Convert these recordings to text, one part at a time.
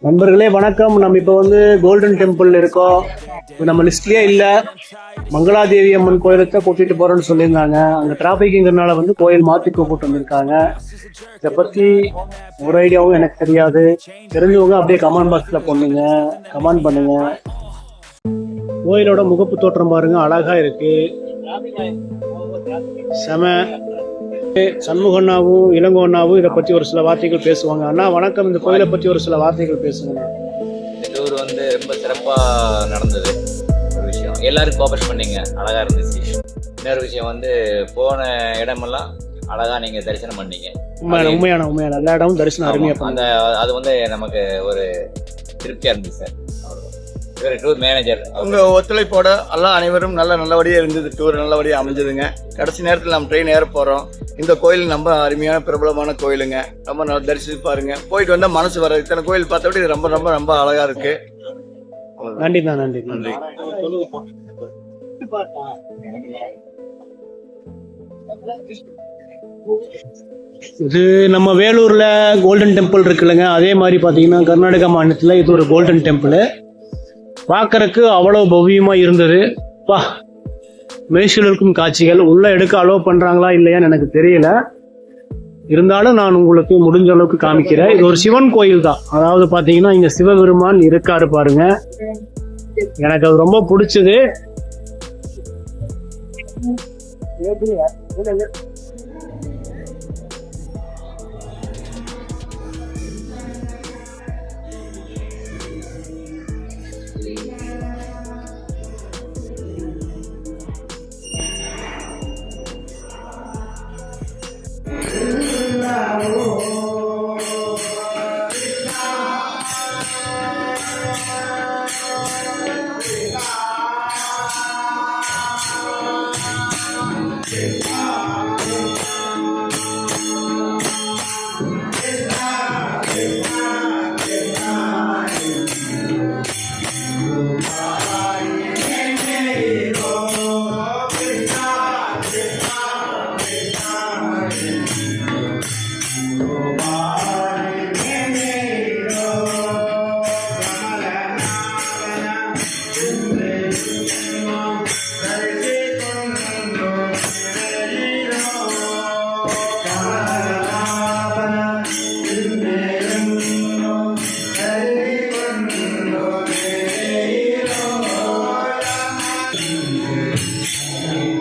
நண்பர்களே வணக்கம். நம்ம இப்போ வந்து கோல்டன் டெம்பிள் இருக்கோம். நம்ம லிஸ்ட்லயே இல்ல. மங்களாதேவி அம்மன் கோயிலுக்கு கூட்டிட்டு போறோம்னு சொல்லியிருந்தாங்க. அங்க டிராபிக்ங்கிறனால வந்து கோயில் மாத்தி கூப்பிட்டு வந்திருக்காங்க. இதை பத்தி ஒரு ஐடியாவும் எனக்கு தெரியாது. தெரிஞ்சவங்க அப்படியே கமெண்ட் பாக்ஸ்ல பண்ணுங்க கமெண்ட் பண்ணுங்க. கோயிலோட முகப்பு தோற்றம் பாருங்க அழகா இருக்கு. செம. சண்முகண்ணாவும் இளங்கோண்ணாவும் இதை பத்தி ஒரு சில வார்த்தைகள் பேசுவாங்க. அண்ணா வணக்கம். இந்த கோயிலை பத்தி ஒரு சில வார்த்தைகள் பேசுங்க டூர் வந்து ரொம்ப சிறப்பாக நடந்தது. ஒரு விஷயம். எல்லாரும் கோஆபரேட் பண்ணீங்க. அழகா இருந்துச்சு. இன்னொரு விஷயம் வந்து போன இடமெல்லாம் அழகா நீங்க தரிசனம் பண்ணீங்க. உண்மையான உண்மையான உண்மையான. எல்லா இடமும் தரிசனம் அருமையா அந்த அது வந்து நமக்கு ஒரு திருப்தியா இருந்துச்சு சார். இவர் டூர் மேனேஜர் உங்க ஒத்துழைப்போட எல்லாம் அனைவரும் நல்ல நல்லபடியா இருந்தது டூர் நல்லபடியா அமைஞ்சதுங்க. கடைசி நேரத்தில் நம்ம ட்ரெயின் ஏற போறோம். இந்த கோயில் நம்ம அருமையான பிரபலமான கோயிலுங்க. ரொம்ப நல்லா தரிசித்து பாருங்க. போயிட்டு வந்தா மனசு வர இத்தனை கோயில் பார்த்தபடி இது ரொம்ப ரொம்ப ரொம்ப அழகா இருக்கு. நன்றி தான் நன்றி. நன்றி. இது நம்ம வேலூர்ல கோல்டன் டெம்பிள் இருக்குல்லங்க. அதே மாதிரி பாத்தீங்கன்னா கர்நாடகா மாநிலத்துல இது ஒரு கோல்டன் டெம்பிள் பார்க்கறக்கு அவ்வளோ பவ்யமா இருந்தது. பா மேய்ச்சல் இருக்கும் காட்சிகள். உள்ள எடுக்க அலோவ் பண்றாங்களா இல்லையான்னு எனக்கு தெரியல. இருந்தாலும் நான் உங்களுக்கு முடிஞ்ச அளவுக்கு காமிக்கிறேன். இது ஒரு சிவன் கோயில் தான். அதாவது பாத்தீங்கன்னா இங்க சிவபெருமான் இருக்காரு பாருங்க. எனக்கு அது ரொம்ப பிடிச்சது. நம்ம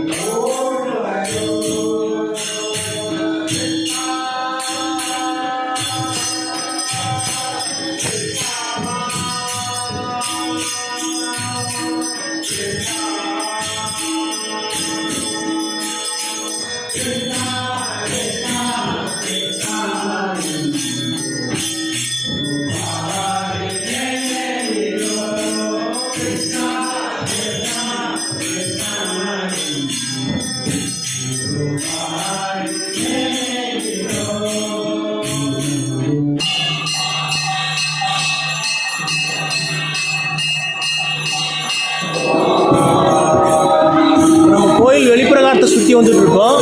வந்துட்டு இருக்கோம்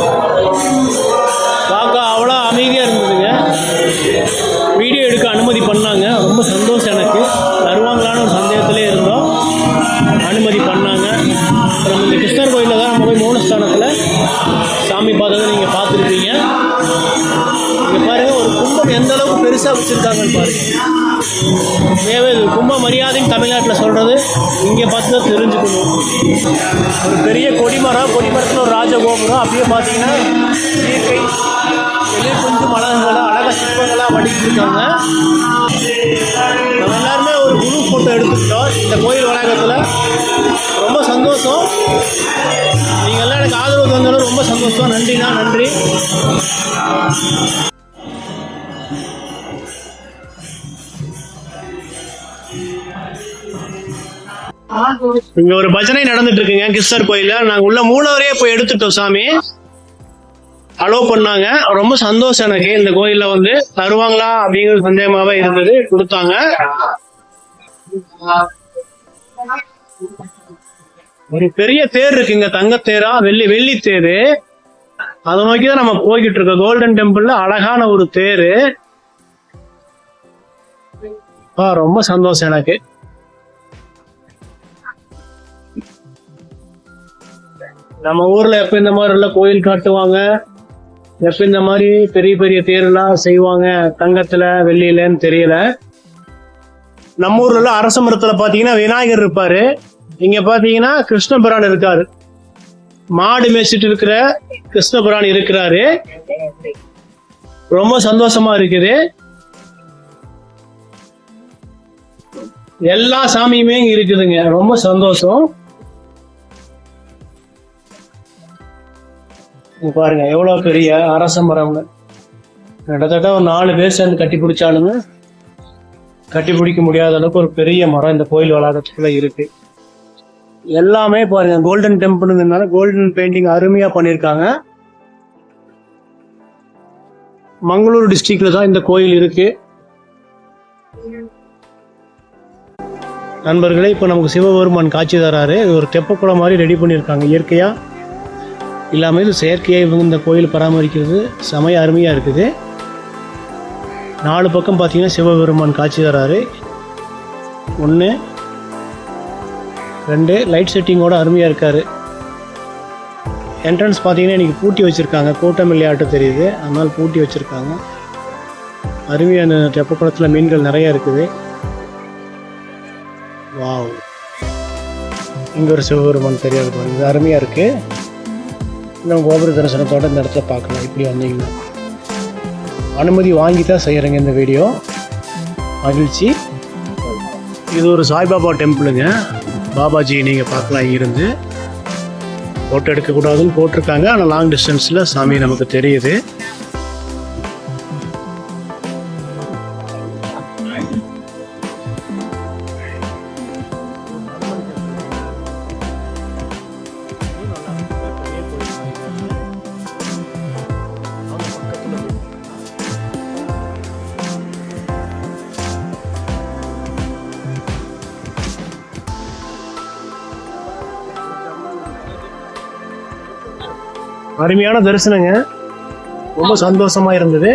பார்க்க அவ்வளோ அமைதியாக இருந்ததுங்க. வீடியோ எடுக்க அனுமதி பண்ணாங்க. ரொம்ப சந்தோஷம் எனக்கு. தருவாங்களான ஒரு சந்தேகத்திலே இருந்தோம். அனுமதி பண்ணாங்க. அப்புறம் இந்த கிருஷ்ணர் கோயிலில் தான் நம்ம போய் மௌனஸ்தானத்தில் சாமி பார்த்ததை நீங்கள் பார்த்துருப்பீங்க. இங்கே பாருங்கள் ஒரு கும்பம் எந்த அளவுக்கு பெருசாக வச்சுருக்காங்கன்னு பாருங்கள் தேவை கும்ப மரியாதைன்னு தமிழ்நாட்டில் சொல்கிறது இங்கே பார்த்து தான் தெரிஞ்சுக்கணும். ஒரு பெரிய கொடிமரம் கொடிமரத்தில் ஒரு ராஜகோபுரம் அப்படியே பார்த்தீங்கன்னா இயற்கை வெளியே கொஞ்சம் அழகுகளை அழகாக சிற்பங்களாக வடிக்கிருக்காங்க நம்ம எல்லாருமே ஒரு குரு ஃபோட்டோ எடுத்துக்கிட்டோம். இந்த கோயில் வளாகத்தில் ரொம்ப சந்தோஷம். நீங்கள் எல்லாம் எனக்கு ஆதரவு தந்தாலும் ரொம்ப சந்தோஷம். நன்றிண்ணா நன்றி. இங்க ஒரு பஜனை நடந்துட்டு இருக்குங்க கிருஷ்ணர் கோயில்ல. நாங்க உள்ள மூலவரையே போய் எடுத்துட்டோம் சாமி. அலோ பண்ணாங்க. ரொம்ப சந்தோஷம் எனக்கு. இந்த கோயில்ல வந்து தருவாங்களா அப்படிங்கிற சந்தேகமாவே இருந்தது. கொடுத்தாங்க. ஒரு பெரிய தேர் இருக்குங்க தேரா? வெள்ளி வெள்ளி தேரு. அதை நோக்கி தான் நம்ம போய்கிட்டு இருக்கோம். கோல்டன் டெம்பிள்ல அழகான ஒரு தேரு. ரொம்ப சந்தோஷம் எனக்கு. நம்ம ஊர்ல எப்ப இந்த மாதிரி எல்லாம் கோயில் காட்டுவாங்க? எப்ப இந்த மாதிரி பெரிய பெரிய தேரெல்லாம் செய்வாங்க தங்கத்துல வெள்ளியிலன்னு தெரியல. நம்ம ஊர்ல எல்லாம் அரச மரத்துல பாத்தீங்கன்னா விநாயகர் இருப்பாரு. இங்க பாத்தீங்கன்னா கிருஷ்ணபிரான் இருக்காரு. மாடு மேய்ச்சிட்டு இருக்கிற கிருஷ்ணபிரான் இருக்கிறாரு. ரொம்ப சந்தோஷமா இருக்குது. எல்லா சாமியுமே இங்க இருக்குதுங்க. ரொம்ப சந்தோஷம். பாருங்க எவ்வளோ பெரிய அரச மரம்னு கிட்டத்தட்ட ஒரு நாலு பேர் சேர்ந்து கட்டி பிடிச்சாலுங்க கட்டி பிடிக்க முடியாத அளவுக்கு ஒரு பெரிய மரம் இந்த கோயில் வளாகத்துக்குள்ள இருக்கு. எல்லாமே பாருங்க கோல்டன் டெம்பிள்னால கோல்டன் பெயிண்டிங் அருமையா பண்ணியிருக்காங்க. மங்களூர் டிஸ்ட்ரிக்ட்ல தான் இந்த கோயில் இருக்கு. நண்பர்களே இப்போ நமக்கு சிவபெருமான் காட்சி தராரு. ஒரு தெப்பக்குளம் மாதிரி ரெடி பண்ணியிருக்காங்க இயற்கையாக இல்லாமல் இது செயற்கையாக இவங்க இந்த கோயில் பராமரிக்கிறது. செமைய அருமையாக இருக்குது. நாலு பக்கம் பார்த்தீங்கன்னா சிவபெருமான் காட்சி தராரு ஒன்று ரெண்டு லைட் செட்டிங்கோட அருமையாக இருக்கார். என்ட்ரன்ஸ் பார்த்தீங்கன்னா இன்றைக்கி பூட்டி வச்சுருக்காங்க. கூட்டம் விளையாட்டு தெரியுது. அதனால் பூட்டி வச்சுருக்காங்க. அருமையான தெப்பக்குளத்தில் மீன்கள் நிறைய இருக்குது. வாவ். இங்கே ஒரு சிவபெருமான் தெரியாது பாருங்க இது அருமையாக இருக்குது நம்ம கோபுர தரிசனத்தோடு இந்த இடத்துல பார்க்கலாம். இப்படி வந்தீங்கன்னா. அனுமதி வாங்கி தான் செய்கிறேங்க இந்த வீடியோ. மகிழ்ச்சி. இது ஒரு சாய்பாபா டெம்பிளுங்க. பாபாஜி நீங்கள் பார்க்கலாம் இருந்து ஃபோட்டோ எடுக்கக்கூடாதுன்னு போட்டிருக்காங்க. ஆனால் லாங் டிஸ்டன்ஸில் சாமி நமக்கு தெரியுது. அருமையான தரிசனங்க. ரொம்ப சந்தோஷமா இருந்தது.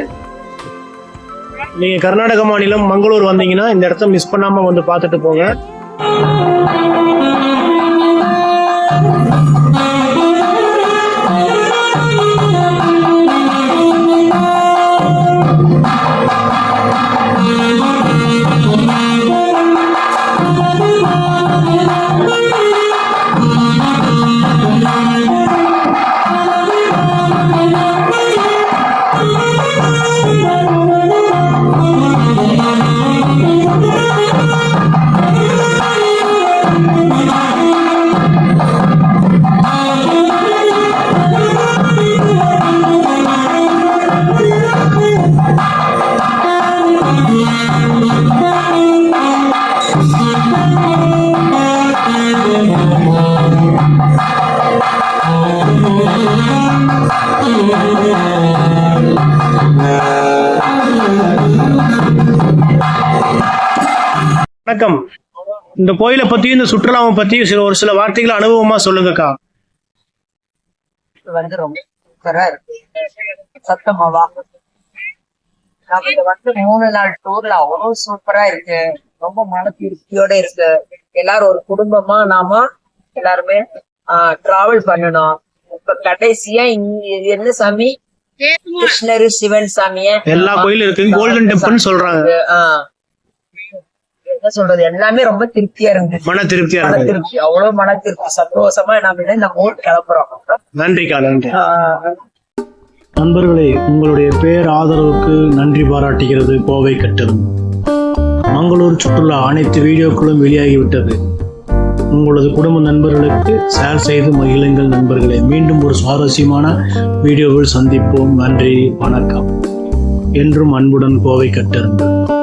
நீங்க கர்நாடக மாநிலம் மங்களூர் வந்தீங்கன்னா இந்த இடத்த மிஸ் பண்ணாம வந்து பார்த்துட்டு போங்க. வணக்கம். இந்த கோயிலை பத்தியும் இந்த சுற்றுலாவை பத்தியும் சில ஒரு சில வார்த்தைகள் அனுபவமா சொல்லுங்கக்கா. இது வந்து ரொம்ப சத்தமாவா? நமக்கு வந்து மூணு நாள் டூர்ல அவ்வளவு சூப்பரா இருக்கு. ரொம்ப மன திருப்தியோட இருக்கு. எல்லாரும் ஒரு குடும்பமா நாம எல்லாருமே டிராவல் பண்ணணும். இப்ப கடைசியா என்ன சாமி? கிருஷ்ணர் சிவன் சாமிய. எல்லா கோயிலும் இருக்கு. கோல்டன் டெம்பிள்னு சொல்றாங்க. என்ன சொல்றது? எல்லாமே ரொம்ப திருப்தியா இருந்துச்சு மன திருப்தியா மன இருக்கு திருப்தி. அவ்வளவு மன திருப்தி. சந்தோஷமா நம்ம இந்த மூணு கிளம்புறோம். நன்றிக்கா நன்றி. நண்பர்களே உங்களுடைய பேர் ஆதரவுக்கு நன்றி பாராட்டுகிறது. கோவை கட்டதும் மங்களூர் சுற்றுலா அனைத்து வீடியோக்களும் வெளியாகிவிட்டது. உங்களது குடும்ப நண்பர்களுக்கு ஷேர் செய்து மகிழுங்கள் நண்பர்களே. மீண்டும் ஒரு சுவாரஸ்யமான வீடியோவில் சந்திப்போம். நன்றி வணக்கம். என்றும் அன்புடன் கோவை கட்டிருந்தேன்